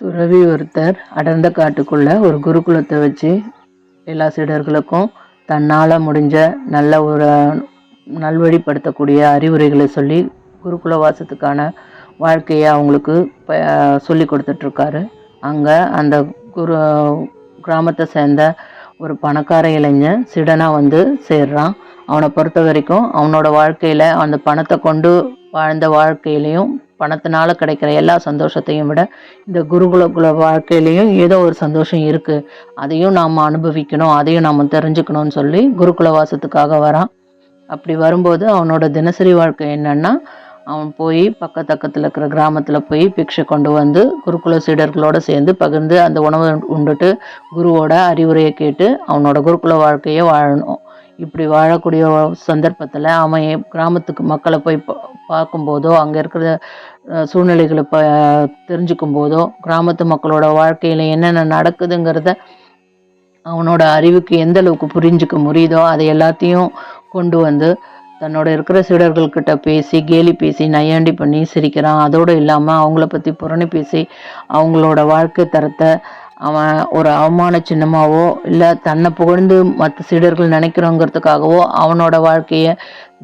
துறவி ஒருத்தர் அடர்ந்த காட்டுக்குள்ள ஒரு குருகுலத்தை வச்சு எல்லா சீடர்களுக்கும் தன்னால் முடிஞ்ச நல்ல ஒரு நல்வழிப்படுத்தக்கூடிய அறிவுரைகளை சொல்லி குருகுல வாசத்துக்கான வாழ்க்கையை அவங்களுக்கு சொல்லி கொடுத்துட்ருக்காரு. அங்கே அந்த குரு கிராமத்தை சேர்ந்த ஒரு பணக்கார இளைஞன் சிடனாக வந்து சேர்றான். அவனை பொறுத்த வரைக்கும் அவனோட வாழ்க்கையில் அந்த பணத்தை கொண்டு வாழ்ந்த வாழ்க்கையிலையும் பணத்தினால கிடைக்கிற எல்லா சந்தோஷத்தையும் விட இந்த குருகுலகுல வாழ்க்கையிலையும் ஏதோ ஒரு சந்தோஷம் இருக்குது அதையும் நாம் அனுபவிக்கணும் அதையும் நாம் தெரிஞ்சுக்கணும்னு சொல்லி குருகுல வாசத்துக்காக வரான். அப்படி வரும்போது அவனோட தினசரி வாழ்க்கை என்னன்னா அவன் போய் பக்கத்தக்கத்தில் இருக்கிற கிராமத்தில் போய் பிக்ஷை கொண்டு வந்து குருகுல சீடர்களோடு சேர்ந்து பகிர்ந்து அந்த உணவை உண்டுட்டு குருவோட அறிவுரையை கேட்டு அவனோட குருகுல வாழ்க்கையை வாழணும். இப்படி வாழக்கூடிய சந்தர்ப்பத்தில் அவன் என் கிராமத்துக்கு மக்களை போய் பார்க்கும்போதோ அங்கே இருக்கிற சூழ்நிலைகளை ப தெரிஞ்சுக்கும் போதோ கிராமத்து மக்களோட வாழ்க்கையில் என்னென்ன நடக்குதுங்கிறத அவனோட அறிவுக்கு எந்த அளவுக்கு புரிஞ்சுக்க முடியுதோ அதை எல்லாத்தையும் கொண்டு வந்து தன்னோட இருக்கிற சீடர்கள்கிட்ட பேசி கேலி பேசி நையாண்டி பண்ணி சிரிக்கிறான். அதோடு இல்லாமல் அவங்கள பற்றி புரணி பேசி அவங்களோட வாழ்க்கை தரத்தை அவன் ஒரு அவமான சின்னமாவோ இல்லை தன்னை புகழ்ந்து மற்ற சீடர்கள் நினைக்கிறோங்கிறதுக்காகவோ அவனோட வாழ்க்கையை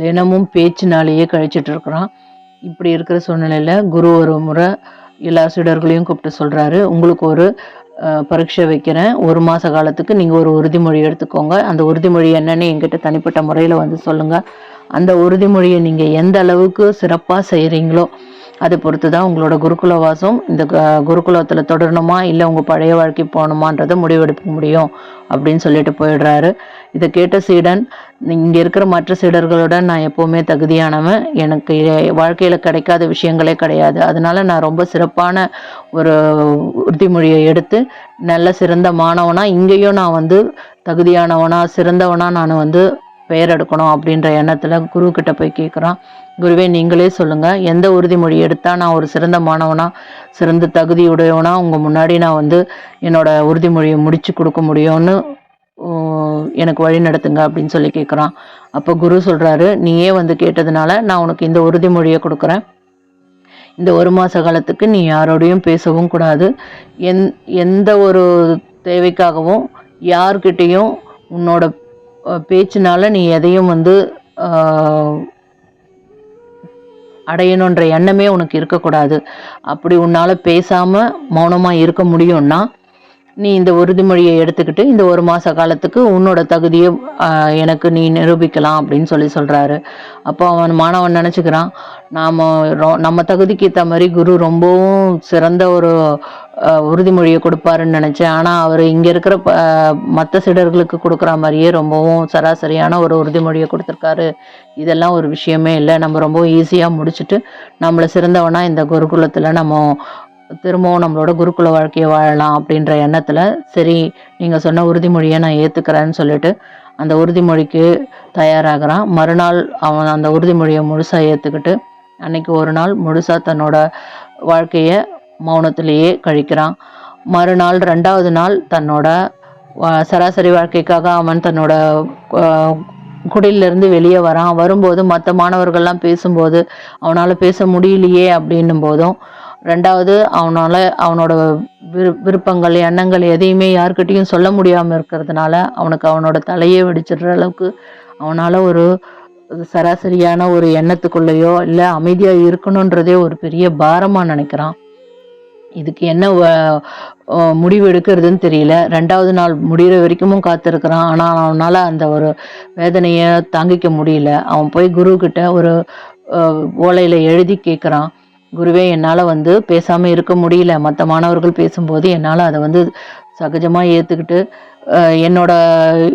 தினமும் பேச்சினாலேயே கழிச்சிட்டு இருக்கிறான். இப்படி இருக்கிற சூழ்நிலையில் குரு ஒரு முறை எல்லா சீடர்களையும் கூப்பிட்டு சொல்கிறாரு உங்களுக்கு ஒரு பரீட்சை வைக்கிறேன். ஒரு மாத காலத்துக்கு நீங்கள் ஒரு உறுதிமொழி எடுத்துக்கோங்க. அந்த உறுதிமொழி என்னன்னு எங்கிட்ட தனிப்பட்ட முறையில் வந்து சொல்லுங்கள் அந்த உறுதிமொழியை நீங்கள் எந்த அளவுக்கு சிறப்பாக செய்கிறீங்களோ அதை பொறுத்து தான் உங்களோட குருகுல வாசம் இந்த குருகுலத்தில் தொடரணுமா? இல்லை உங்கள் பழைய வாழ்க்கை போகணுமான்றதை முடிவெடுக்க முடியும் அப்படின்னு சொல்லிட்டு போயிடுறாரு. இதை கேட்ட சீடன் இங்கே இருக்கிற மற்ற சீடர்களுடன் நான் எப்போவுமே தகுதியானவன். எனக்கு வாழ்க்கையில் கிடைக்காத விஷயங்களே கிடையாது. அதனால நான் ரொம்ப சிறப்பான ஒரு உறுதிமொழியை எடுத்து நல்ல சிறந்த மாணவனாக இங்கேயும் நான் வந்து தகுதியானவனா சிறந்தவனா நான் வந்து பெயர் எடுக்கணும் அப்படின்ற எண்ணத்தில் குரு கிட்ட போய் கேட்குறான் குருவே நீங்களே சொல்லுங்கள் எந்த உறுதிமொழி எடுத்தால் நான் ஒரு சிறந்த மாணவனாக சிறந்த தகுதியுடையவனாக உங்கள் முன்னாடி நான் வந்து என்னோட உறுதிமொழியை முடிச்சு கொடுக்க முடியும்னு எனக்கு வழி நடத்துங்க அப்படின்னு சொல்லி கேட்குறான் அப்போ குரு சொல்கிறாரு நீயே வந்து கேட்டதுனால நான் உனக்கு இந்த உறுதிமொழியை கொடுக்குறேன். இந்த ஒரு மாத காலத்துக்கு நீ யாரோடையும் பேசவும் கூடாது. எந் எந்த ஒரு தேவைக்காகவும் யார்கிட்டேயும் உன்னோட பேச்சினால் நீ எதையும் வந்து அடையணுன்ற எண்ணமே உனக்கு இருக்கக்கூடாது. அப்படி உன்னால் பேசாமல் மௌனமாக இருக்க முடியும்னா நீ இந்த உறுதிமொழியை எடுத்துக்கிட்டு இந்த ஒரு மாத காலத்துக்கு உன்னோட தகுதியை எனக்கு நீ நிரூபிக்கலாம் அப்படின்னு சொல்லி சொல்கிறாரு அப்போ அவன் மாணவன் நினச்சிக்கிறான் நாம் நம்ம தகுதிக்கு ஏற்ற மாதிரி குரு ரொம்பவும் சிறந்த ஒரு உறுதிமொழியை கொடுப்பாருன்னு நினச்சேன். ஆனால் அவர் இங்கே இருக்கிற மற்ற சிடர்களுக்கு கொடுக்குற மாதிரியே ரொம்பவும் சராசரியான ஒரு உறுதிமொழியை கொடுத்துருக்காரு. இதெல்லாம் ஒரு விஷயமே இல்லை. நம்ம ரொம்பவும் ஈஸியாக முடிச்சுட்டு நம்மளை சிறந்தவனா இந்த குருகுலத்தில் நம்ம திரும்பவும் நம்மளோட குருகுல வாழ்க்கையை வாழலாம் அப்படின்ற எண்ணத்தில் சரி நீங்கள் சொன்ன உறுதிமொழியை நான் ஏற்றுக்கிறேன்னு சொல்லிட்டு அந்த உறுதிமொழிக்கு தயாராகிறான். மறுநாள் அவன் அந்த உறுதிமொழியை முழுசாக ஏற்றுக்கிட்டு அன்னைக்கு ஒரு நாள் முழுசாக தன்னோட வாழ்க்கையை மௌனத்திலேயே கழிக்கிறான். மறுநாள் ரெண்டாவது நாள் தன்னோட சராசரி வாழ்க்கைக்காக அவன் தன்னோட ஆஹ், குடிலிருந்து வெளியே வரான். வரும்போது மற்ற மாணவர்கள்லாம் பேசும்போது அவனால் பேச முடியலையே அப்படின்னும் போதும் ரெண்டாவது அவனால் அவனோட விரு விருப்பங்கள் எண்ணங்கள் எதையுமே யாருக்கிட்டேயும் சொல்ல முடியாமல் இருக்கிறதுனால அவனுக்கு அவனோட தலையே வெடிச்சிடுற அளவுக்கு அவனால் ஒரு சராசரியான ஒரு எண்ணத்துக்குள்ளேயோ இல்லை அமைதியாக இருக்கணுன்றதே ஒரு பெரிய பாரமாக நினைக்கிறான். இதுக்கு என்ன வ- முடிவு எடுக்கிறதுன்னு தெரியல. ரெண்டாவது நாள் முடிகிற வரைக்கும் காத்திருக்கிறான். ஆனால் அவனால் அந்த ஒரு வேதனையை தாங்கிக்க முடியல. அவன் போய் குரு ஒரு ஓலையில் எழுதி கேட்குறான் குருவே என்னால் வந்து பேசாமல் இருக்க முடியல. மற்ற மாணவர்கள் பேசும்போது என்னால் அதை வந்து சகஜமாக ஏற்றுக்கிட்டு என்னோட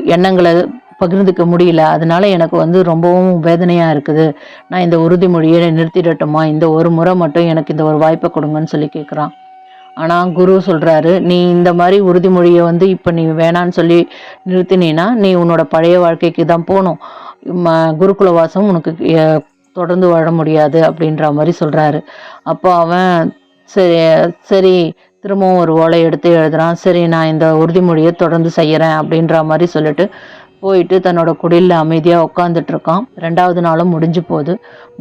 எண்ணங்களை பகிர்ந்துக்க முடியல. அதனால எனக்கு வந்து ரொம்பவும் வேதனையாக இருக்குது. நான் இந்த உறுதிமொழியை நிறுத்திடட்டுமா? இந்த ஒரு முறை மட்டும் எனக்கு இந்த ஒரு வாய்ப்பை கொடுங்கன்னு சொல்லி கேட்குறான் ஆனால் குரு சொல்கிறாரு நீ இந்த மாதிரி உறுதிமொழியை வந்து இப்போ நீ வேணான்னு சொல்லி நிறுத்தினீன்னா நீ உன்னோட பழைய வாழ்க்கைக்கு தான் போகணும். ம- குருகுல வாசம் உனக்கு தொடர்ந்து வாழ முடியாது அப்படின்ற மாதிரி சொல்கிறாரு அப்போ அவன் சரி சரி திரும்பவும் ஒரு ஓலை எடுத்து எழுதுகிறான் சரி நான் இந்த உறுதிமொழியை தொடர்ந்து செய்கிறேன் அப்படின்ற மாதிரி சொல்லிட்டு போயிட்டு தன்னோட குடிலில் அமைதியாக உட்காந்துட்டு இருக்கான். ரெண்டாவது நாளும் முடிஞ்சு போகுது.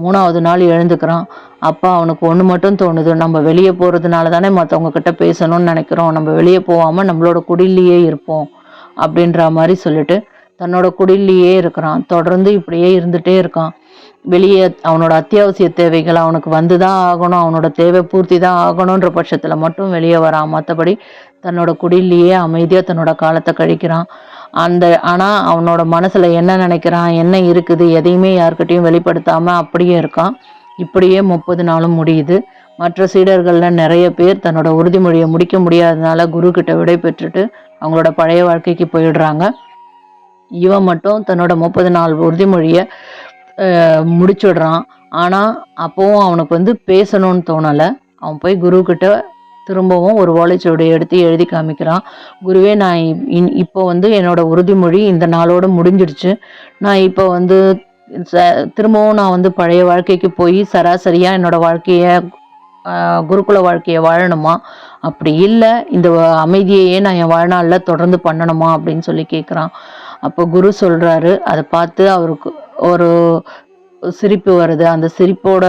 மூணாவது நாள் எழுந்துக்கிறான். அப்பா அவனுக்கு ஒன்று மட்டும் தோணுது. நம்ம வெளியே போகிறதுனால தானே மற்றவங்க கிட்ட பேசணும்னு நினைக்கிறோம். நம்ம வெளியே போகாமல் நம்மளோட குடிலேயே இருப்போம் அப்படின்ற மாதிரி சொல்லிட்டு தன்னோட குடிலேயே இருக்கிறான். தொடர்ந்து இப்படியே இருந்துகிட்டே இருக்கான். வெளியே அவனோட அத்தியாவசிய தேவைகள் அவனுக்கு வந்து தான் ஆகணும் அவனோட தேவை பூர்த்தி தான் ஆகணுன்ற பட்சத்தில் மட்டும் வெளியே வரான். மற்றபடி தன்னோட குடிலேயே அமைதியாக தன்னோட காலத்தை கழிக்கிறான். அந்த ஆனால் அவனோட மனசில் என்ன நினைக்கிறான் என்ன இருக்குது எதையுமே யாருக்கிட்டையும் வெளிப்படுத்தாமல் அப்படியே இருக்கான். இப்படியே முப்பது நாளும் முடியுது. மற்ற சீடர்களில் நிறைய பேர் தன்னோட உறுதிமொழியை முடிக்க முடியாததுனால குரு கிட்ட விடை பெற்றுட்டு அவங்களோட பழைய வாழ்க்கைக்கு போயிடுறாங்க. இவன் மட்டும் தன்னோட முப்பது நாள் உறுதிமொழியை முடிச்சுடுறான். ஆனால் அப்போவும் அவனுக்கு வந்து பேசணும்னு தோணலை. அவன் போய் குரு திரும்பவும் ஒரு ஓலைச்சுவடி எடுத்து எழுதி காமிக்கிறான். குருவே நான் இன் இப்போ வந்து என்னோட உறுதிமொழி இந்த நாளோடு முடிஞ்சிடுச்சு. நான் இப்போ வந்து ச திரும்பவும் நான் வந்து பழைய வாழ்க்கைக்கு போய் சராசரியாக என்னோட வாழ்க்கையை குருகுல வாழ்க்கையை வாழணுமா? அப்படி இல்லை. இந்த அமைதியையே நான் என் வாழ்நாளில் தொடர்ந்து பண்ணணுமா? அப்படின்னு சொல்லி கேட்குறான் அப்போ குரு சொல்கிறாரு அதை பார்த்து அவருக்கு ஒரு சிரிப்பு வருது. அந்த சிரிப்போட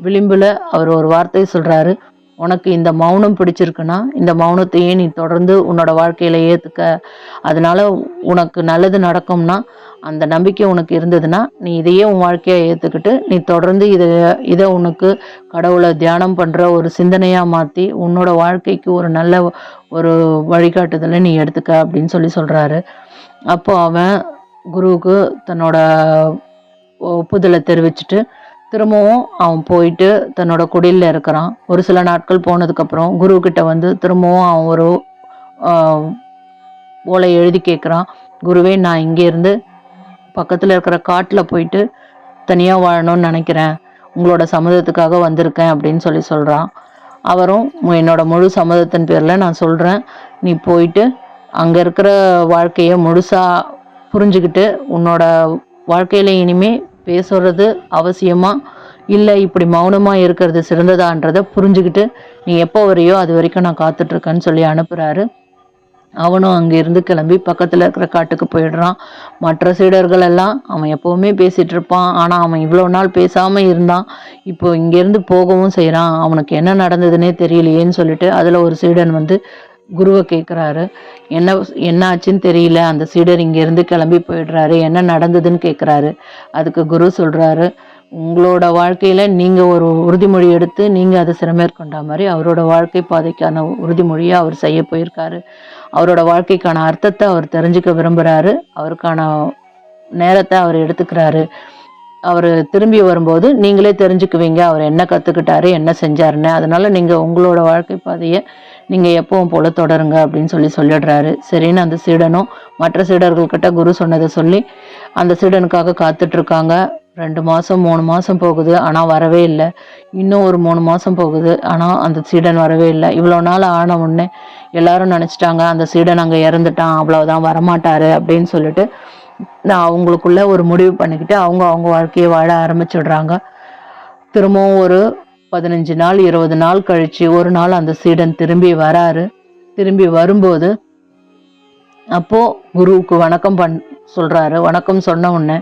விளிம்பில் அவர் ஒரு வார்த்தை சொல்கிறாரு உனக்கு இந்த மௌனம் பிடிச்சிருக்குன்னா இந்த மௌனத்தையே நீ தொடர்ந்து உன்னோட வாழ்க்கையில் ஏற்றுக்க அதனால உனக்கு நல்லது நடக்கும்னா அந்த நம்பிக்கை உனக்கு இருந்ததுன்னா நீ இதையே உன் வாழ்க்கையை ஏற்றுக்கிட்டு நீ தொடர்ந்து இதை இதை உனக்கு கடவுளை தியானம் பண்ணுற ஒரு சிந்தனையாக மாற்றி உன்னோட வாழ்க்கைக்கு ஒரு நல்ல ஒரு வழிகாட்டுதலை நீ எடுத்துக்க அப்படின்னு சொல்லி சொல்கிறாரு அப்போ அவன் குருவுக்கு தன்னோட ஒப்புதலை தெரிவிச்சுட்டு திரும்பவும் அவன் போயிட்டு தன்னோட குடியில் இருக்கிறான். ஒரு சில நாட்கள் போனதுக்கப்புறம் குருக்கிட்ட வந்து திரும்பவும் அவன் ஒரு ஓலை எழுதி கேட்குறான். குருவே நான் இங்கேருந்து பக்கத்தில் இருக்கிற காட்டில் போயிட்டு தனியாக வாழணும்னு நினைக்கிறேன். உங்களோட சம்மதத்துக்காக வந்திருக்கேன் அப்படின்னு சொல்லி சொல்கிறான் அவரும் என்னோட முழு சம்மதத்தின் பேரில் நான் சொல்கிறேன் நீ போயிட்டு அங்கே இருக்கிற வாழ்க்கையை முழுசாக புரிஞ்சுக்கிட்டு உன்னோட வாழ்க்கையில் இனிமே பேசுறது அவசியமா? இல்லை இப்படி மௌனமாக இருக்கிறது சிறந்ததான்றதை புரிஞ்சுக்கிட்டு நீ எப்போ வரையோ அது வரைக்கும் நான் காத்துட்ருக்கேன்னு சொல்லி அனுப்புகிறாரு அவனும் அங்கேருந்து கிளம்பி பக்கத்தில் இருக்கிற காட்டுக்கு போயிடுறான். மற்ற சீடர்கள் எல்லாம் அவன் எப்போவுமே பேசிகிட்டு இருப்பான். ஆனால் அவன் இவ்வளோ நாள் பேசாமல் இருந்தான். இப்போ இங்கேருந்து போகவும் செய்கிறான் அவனுக்கு என்ன நடந்ததுன்னே தெரியலையேன்னு சொல்லிட்டு அதில் ஒரு சீடன் வந்து குருவை கேட்குறாரு என்ன என்ன ஆச்சுன்னு தெரியல. அந்த சீடர் இங்கேருந்து கிளம்பி போயிடுறாரு. என்ன நடந்ததுன்னு கேட்குறாரு அதுக்கு குரு சொல்கிறாரு உங்களோட வாழ்க்கையில் நீங்கள் ஒரு உறுதிமொழி எடுத்து நீங்கள் அதை சிறமேற்கொண்ட மாதிரி அவரோட வாழ்க்கை பாதைக்கான உறுதிமொழியை அவர் செய்ய போயிருக்காரு. அவரோட வாழ்க்கைக்கான அர்த்தத்தை அவர் தெரிஞ்சுக்க விரும்புகிறாரு அவருக்கான நேரத்தை அவர் எடுத்துக்கிறாரு. அவர் திரும்பி வரும்போது நீங்களே தெரிஞ்சுக்குவீங்க. அவர் என்ன கற்றுக்கிட்டாரு என்ன செஞ்சாருன்னு. அதனால் நீங்கள் உங்களோட வாழ்க்கை பாதையை நீங்கள் எப்பவும் போல் தொடருங்க அப்படின்னு சொல்லி சொல்லிடுறாரு. சரின்னு அந்த சீடனும் மற்ற சீடர்கள்கிட்ட குரு சொன்னதை சொல்லி அந்த சீடனுக்காக காத்துட்ருக்காங்க. ரெண்டு மாதம் மூணு மாதம் போகுது. ஆனால் வரவே இல்லை. இன்னும் ஒரு மூணு மாதம் போகுது. ஆனால் அந்த சீடன் வரவே இல்லை. இவ்வளோ நாள் ஆன உடனே எல்லாரும் நினச்சிட்டாங்க அந்த சீடன் அங்கே இறந்துட்டான் அவ்வளோதான் வரமாட்டாரு அப்படின்னு சொல்லிட்டு அவங்களுக்குள்ள ஒரு முடிவு பண்ணிக்கிட்டு அவங்க அவங்க வாழ்க்கையை வாழ ஆரம்பிச்சிடுறாங்க. திரும்பவும் ஒரு பதினஞ்சு நாள் இருபது நாள் கழிச்சு ஒரு நாள் அந்த சீடன் திரும்பி வராரு. திரும்பி வரும்போது அப்போ குருவுக்கு வணக்கம் பண் சொல்றாரு. வணக்கம் சொன்ன உடனே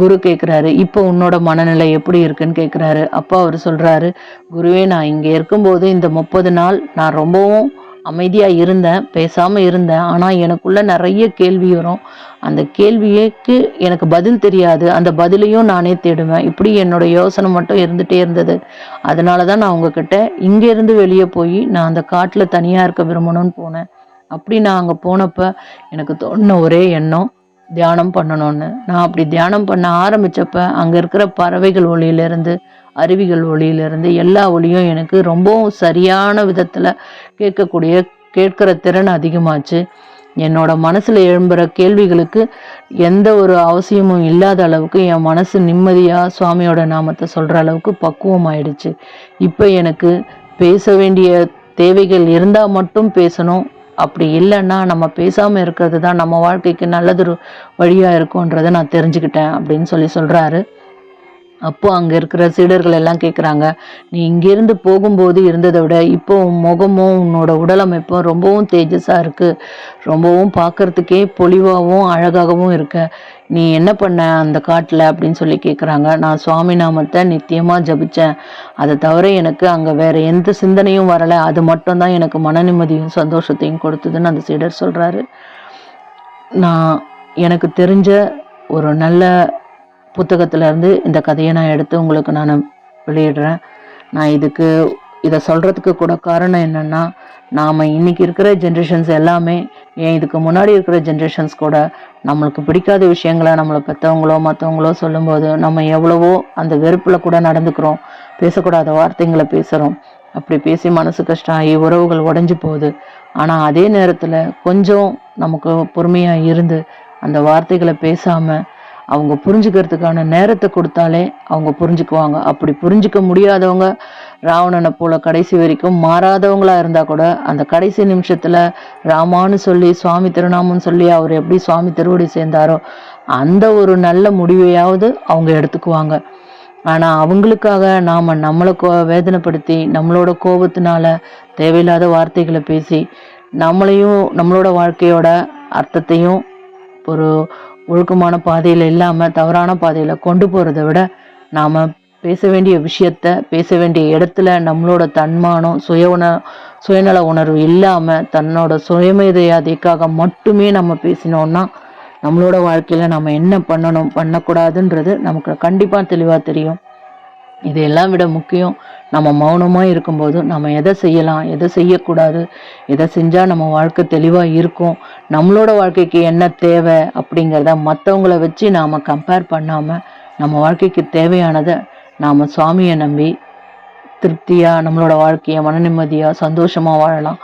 குரு கேட்குறாரு இப்போ உன்னோட மனநிலை எப்படி இருக்குன்னு கேட்குறாரு அப்போ அவர் சொல்றாரு குருவே நான் இங்கே இருக்கும்போது இந்த முப்பது நாள் நான் ரொம்பவும் அமைதியாக இருந்தேன் பேசாமல் இருந்தேன். ஆனால் எனக்குள்ள நிறைய கேள்வி வரும். அந்த கேள்விக்கு எனக்கு பதில் தெரியாது. அந்த பதிலையும் நானே தேடுவேன். இப்படி என்னோட யோசனை மட்டும் இருந்துகிட்டே இருந்தது. அதனால தான் நான் உங்ககிட்ட இங்கேருந்து வெளியே போய் நான் அந்த காட்டில் தனியாக இருக்க விரும்பணும்னு போனேன். அப்படி நான் அங்கே போனப்போ எனக்கு தோணுன ஒரே எண்ணம் தியானம் பண்ணணும்னு. நான் அப்படி தியானம் பண்ண ஆரம்பித்தப்ப அங்கே இருக்கிற பறவைகள் ஒளியிலேருந்து அருவிகள் ஒளியிலிருந்து எல்லா ஒளியும் எனக்கு ரொம்பவும் சரியான விதத்தில் கேட்கக்கூடிய கேட்குற திறன் அதிகமாச்சு. என்னோட மனசில் எழும்புற கேள்விகளுக்கு எந்த ஒரு அவசியமும் இல்லாத அளவுக்கு என் மனசு நிம்மதியாக சுவாமியோட நாமத்தை சொல்கிற அளவுக்கு பக்குவம் ஆயிடுச்சு. இப்போ எனக்கு பேச வேண்டிய தேவைகள் இருந்தால் மட்டும் பேசணும். அப்படி இல்லைன்னா நம்ம பேசாமல் இருக்கிறது தான் நம்ம வாழ்க்கைக்கு நல்லதொரு வழியாக இருக்கும்ன்றதை நான் தெரிஞ்சுக்கிட்டேன் அப்படின்னு சொல்லி சொல்கிறாரு அப்போ அங்கே இருக்கிற சீடர்கள் எல்லாம் கேட்குறாங்க நீ இங்கேருந்து போகும்போது இருந்ததை விட இப்போ உன் முகமும் உன்னோட உடலமைப்பும் ரொம்பவும் தேஜஸாக இருக்குது ரொம்பவும் பார்க்கறதுக்கே பொலிவாகவும் அழகாகவும் இருக்க. நீ என்ன பண்ண அந்த காட்டில்? அப்படின்னு சொல்லி கேட்குறாங்க நான் சுவாமி நாமத்தை நித்தியமாக ஜபித்தேன் அதை தவிர எனக்கு அங்கே வேறு எந்த சிந்தனையும் வரலை. அது மட்டும்தான் எனக்கு மன நிம்மதியும் சந்தோஷத்தையும் கொடுத்ததுன்னு அந்த சீடர் சொல்கிறாரு நான் எனக்கு தெரிஞ்ச ஒரு நல்ல புத்தகத்திலேருந்து இந்த கதையை நான் எடுத்து உங்களுக்கு நான் வெளியிடுறேன். நான் இதுக்கு இதை சொல்கிறதுக்கு கூட காரணம் என்னென்னா நாம் இன்னைக்கு இருக்கிற ஜென்ரேஷன்ஸ் எல்லாமே ஏன் இதுக்கு முன்னாடி இருக்கிற ஜென்ரேஷன்ஸ் கூட நம்மளுக்கு பிடிக்காத விஷயங்களை நம்மளை பெற்றவங்களோ மற்றவங்களோ சொல்லும்போது நம்ம எவ்வளவோ அந்த வெறுப்பில் கூட நடந்துக்கிறோம். பேசக்கூடாத வார்த்தைங்களை பேசுகிறோம் அப்படி பேசி மனசு கஷ்டம் ஆகி உறவுகள் உடஞ்சி போகுது. ஆனால் அதே நேரத்தில் கொஞ்சம் நமக்கு பொறுமையாக இருந்து அந்த வார்த்தைகளை பேசாமல் அவங்க புரிஞ்சுக்கிறதுக்கான நேரத்தை கொடுத்தாலே அவங்க புரிஞ்சுக்குவாங்க. அப்படி புரிஞ்சுக்க முடியாதவங்க ராவணனை போல கடைசி வரைக்கும் மாறாதவங்களா இருந்தா கூட அந்த கடைசி நிமிஷத்துல ராமான்னு சொல்லி சுவாமி திருநாமம்னு சொல்லி அவர் எப்படி சுவாமி திருவடி சேர்ந்தாரோ அந்த ஒரு நல்ல முடிவையாவது அவங்க எடுத்துக்குவாங்க. ஆனா அவங்களுக்காக நாம நம்மளை கோ வேதனைப்படுத்தி நம்மளோட கோபத்தினால தேவையில்லாத வார்த்தைகளை பேசி நம்மளையும் நம்மளோட வாழ்க்கையோட அர்த்தத்தையும் ஒரு ஒழுக்கமான பாதையில் இல்லாமல் தவறான பாதையில் கொண்டு போகிறத விட நாம் பேச வேண்டிய விஷயத்த பேச வேண்டிய இடத்துல நம்மளோட தன்மானம் சுய உண சுயநல உணர்வு இல்லாமல் தன்னோட சுயமரியாதைக்காக மட்டுமே நம்ம பேசினோம்னா நம்மளோட வாழ்க்கையில் நம்ம என்ன பண்ணணும் பண்ணக்கூடாதுன்றது நமக்கு கண்டிப்பாக தெளிவாக தெரியும். இதையெல்லாம் விட முக்கியம் நம்ம மௌனமாக இருக்கும்போது நம்ம எதை செய்யலாம் எதை செய்யக்கூடாது எதை செஞ்சால் நம்ம வாழ்க்கை தெளிவாக இருக்கும் நம்மளோட வாழ்க்கைக்கு என்ன தேவை அப்படிங்கிறத மற்றவங்கள வச்சு நாம் கம்பேர் பண்ணாமல் நம்ம வாழ்க்கைக்கு தேவையானதை நாம் சுவாமியை நம்பி திருப்தியாக நம்மளோட வாழ்க்கையை மன நிம்மதியாக சந்தோஷமாக வாழலாம்.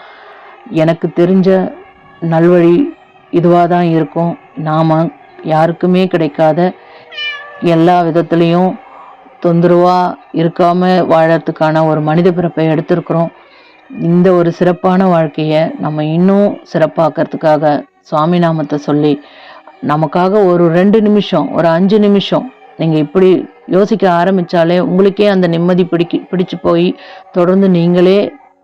எனக்கு தெரிஞ்ச நல்வழி இதுவாக தான் இருக்கும். நாம் யாருக்குமே கிடைக்காத எல்லா விதத்துலேயும் தொந்தரவாக இருக்காமல் வாழறதுக்கான ஒரு மனித பிறப்பை எடுத்திருக்கிறோம். இந்த ஒரு சிறப்பான வாழ்க்கையை நம்ம இன்னும் சிறப்பாக்கிறதுக்காக சுவாமி நாமத்தை சொல்லி நமக்காக ஒரு ரெண்டு நிமிஷம் ஒரு அஞ்சு நிமிஷம் நீங்கள் இப்படி யோசிக்க ஆரம்பித்தாலே உங்களுக்கே அந்த நிம்மதி பிடிக்கி பிடிச்சு போய் தொடர்ந்து நீங்களே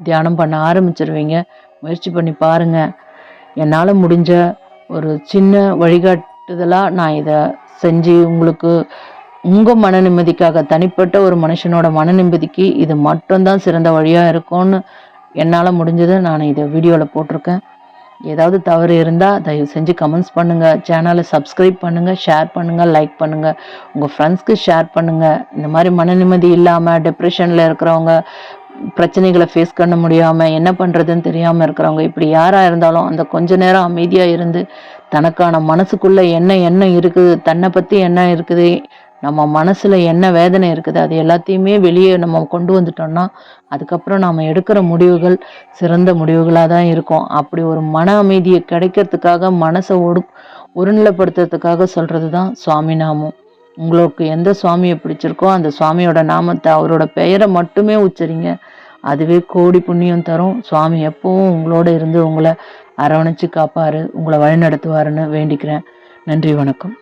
தியானம் பண்ண ஆரம்பிச்சிருவீங்க. முயற்சி பண்ணி பாருங்கள் என்னால் முடிஞ்ச ஒரு சின்ன வழிகாட்டுதலாக நான் இதை செஞ்சு உங்களுக்கு உங்கள் மன நிம்மதிக்காக தனிப்பட்ட ஒரு மனுஷனோட மன நிம்மதிக்கு இது மட்டும்தான் சிறந்த வழியாக இருக்கும்னு என்னால் முடிஞ்சது நான் இதை வீடியோவில் போட்டிருக்கேன். ஏதாவது தவறு இருந்தால் தயவு செஞ்சு கமெண்ட்ஸ் பண்ணுங்கள் சேனலை சப்ஸ்கிரைப் பண்ணுங்கள் ஷேர் பண்ணுங்கள் லைக் பண்ணுங்கள் உங்கள் ஃப்ரெண்ட்ஸ்க்கு ஷேர் பண்ணுங்கள் இந்த மாதிரி மன நிம்மதி இல்லாமல் டிப்ரெஷனில் இருக்கிறவங்க பிரச்சனைகளை ஃபேஸ் பண்ண முடியாமல் என்ன பண்ணுறதுன்னு தெரியாமல் இருக்கிறவங்க இப்படி யாராக இருந்தாலும் அந்த கொஞ்ச நேரம் அமைதியாக இருந்து தனக்கான மனசுக்குள்ளே என்ன எண்ணம் இருக்குது தன்னை பற்றி என்ன இருக்குது நம்ம மனசில் என்ன வேதனை இருக்குது அது எல்லாத்தையுமே வெளியே நம்ம கொண்டு வந்துட்டோம்னா அதுக்கப்புறம் நாம் எடுக்கிற முடிவுகள் சிறந்த முடிவுகளாக தான் இருக்கும். அப்படி ஒரு மன அமைதியை கிடைக்கிறதுக்காக மனசை ஒடு ஒருநிலைப்படுத்துறதுக்காக சொல்கிறது தான் சுவாமி நாமம். உங்களுக்கு எந்த சுவாமியை பிடிச்சிருக்கோ அந்த சுவாமியோட நாமத்தை அவரோட பெயரை மட்டுமே உச்சரிங்க. அதுவே கோடி புண்ணியம் தரும். சுவாமி எப்பவும் உங்களோட இருந்து உங்களை அரவணைச்சு காப்பாரு உங்களை வழிநடத்துவாருன்னு வேண்டிக்கிறேன். நன்றி வணக்கம்.